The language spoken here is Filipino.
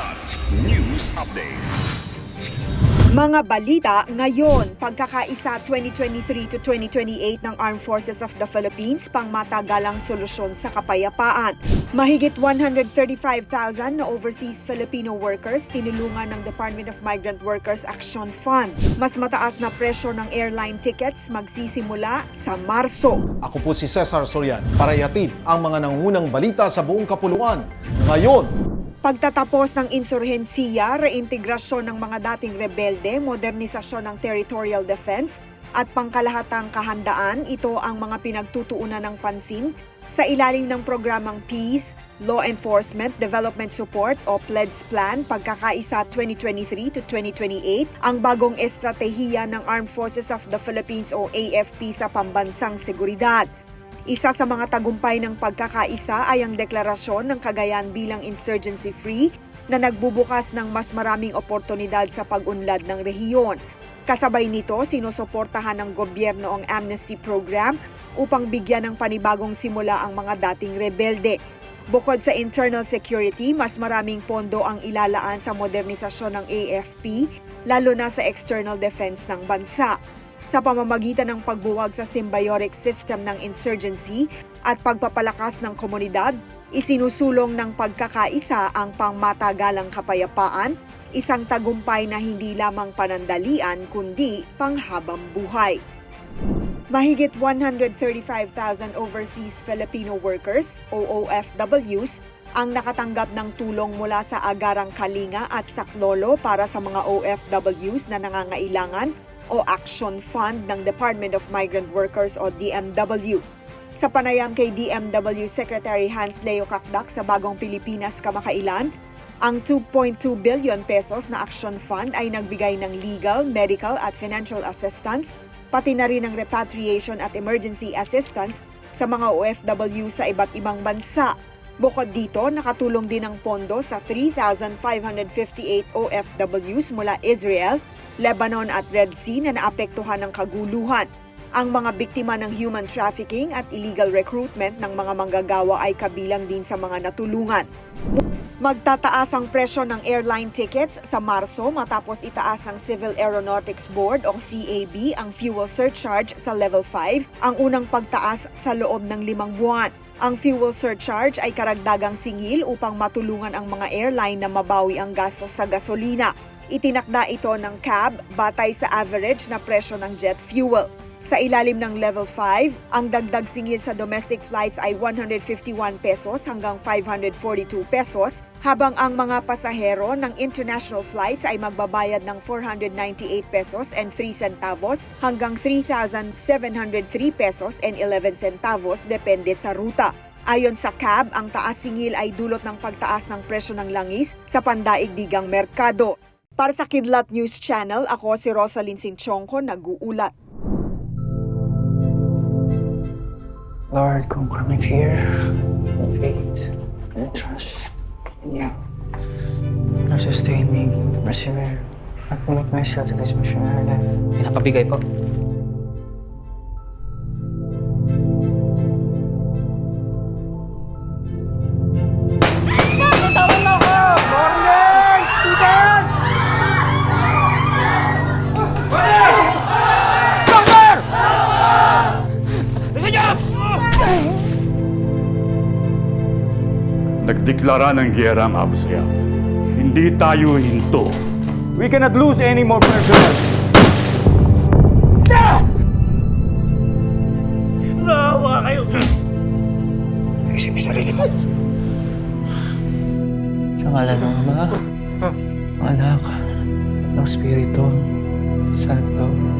Kidlat News Updates. Mga balita ngayon, pagkakaisa 2023 to 2028 ng Armed Forces of the Philippines pang matagalang solusyon sa kapayapaan. Mahigit 135,000 na overseas Filipino workers tinulungan ng Department of Migrant Workers Action Fund. Mas mataas na presyo ng airline tickets magsisimula sa Marso. Ako po si Cesar Sorian para ihatid ang mga nangunang balita sa buong kapuluan. Ngayon, Pagtatapos ng insurhensiya, reintegrasyon ng mga dating rebelde, modernisasyon ng territorial defense, at pangkalahatang kahandaan, ito ang mga pinagtutuunan ng pansin sa ilalim ng programang Peace, Law Enforcement, Development Support o PLEDS Plan pagkakaisa 2023 to 2028, ang bagong estratehiya ng Armed Forces of the Philippines o AFP sa pambansang seguridad. Isa sa mga tagumpay ng pagkakaisa ay ang deklarasyon ng Cagayan bilang insurgency-free na nagbubukas ng mas maraming oportunidad sa pag-unlad ng rehiyon. Kasabay nito, sinusuportahan ng gobyerno ang amnesty program upang bigyan ng panibagong simula ang mga dating rebelde. Bukod sa internal security, mas maraming pondo ang ilalaan sa modernisasyon ng AFP, lalo na sa external defense ng bansa sa pamamagitan ng pagbuwag sa symbiotic system ng insurgency at pagpapalakas ng komunidad, isinusulong ng pagkakaisa ang pangmatagalang kapayapaan, isang tagumpay na hindi lamang panandalian kundi panghabang buhay. Mahigit 135,000 overseas Filipino workers, OOFWs, ang nakatanggap ng tulong mula sa Agarang Kalinga at Saklolo para sa mga OFWs na nangangailangan o Action Fund ng Department of Migrant Workers o DMW. Sa panayam kay DMW Secretary Hans Leo Kakdak sa Bagong Pilipinas kamakailan, ang 2.2 billion pesos na Action Fund ay nagbigay ng legal, medical at financial assistance, pati na rin ng repatriation at emergency assistance sa mga OFW sa iba't ibang bansa. Bukod dito, nakatulong din ang pondo sa 3,558 OFWs mula Israel, Lebanon at Red Sea na naapektuhan ng kaguluhan. Ang mga biktima ng human trafficking at illegal recruitment ng mga manggagawa ay kabilang din sa mga natulungan. Magtataas ang presyo ng airline tickets sa Marso matapos itaas ng Civil Aeronautics Board o CAB ang fuel surcharge sa level 5, ang unang pagtaas sa loob ng limang buwan. Ang fuel surcharge ay karagdagang singil upang matulungan ang mga airline na mabawi ang gastos sa gasolina. Itinakda ito ng CAB batay sa average na presyo ng jet fuel. Sa ilalim ng Level 5, ang dagdag singil sa domestic flights ay 151 pesos hanggang 542 pesos, habang ang mga pasahero ng international flights ay magbabayad ng 498 pesos and 3 centavos hanggang 3,703 pesos and 11 centavos depende sa ruta. Ayon sa CAB, ang taas singil ay dulot ng pagtaas ng presyo ng langis sa pandaigdigang merkado. Para sa Kidlat News Channel, ako si Rosalyn Sinchonko, nag-uulat. Lord, conquer my fear, faith, and trust in you. Now sustain me persevere. I commit myself to this missionary life. Pinapabigay po. Nagdeklara ng giyera ang Abu Sayyaf. Hindi tayo hinto. We cannot lose any more personnel. Isip sa sarili mo. Sa ngala ng Ama, Anak, ng Espiritu, Santo.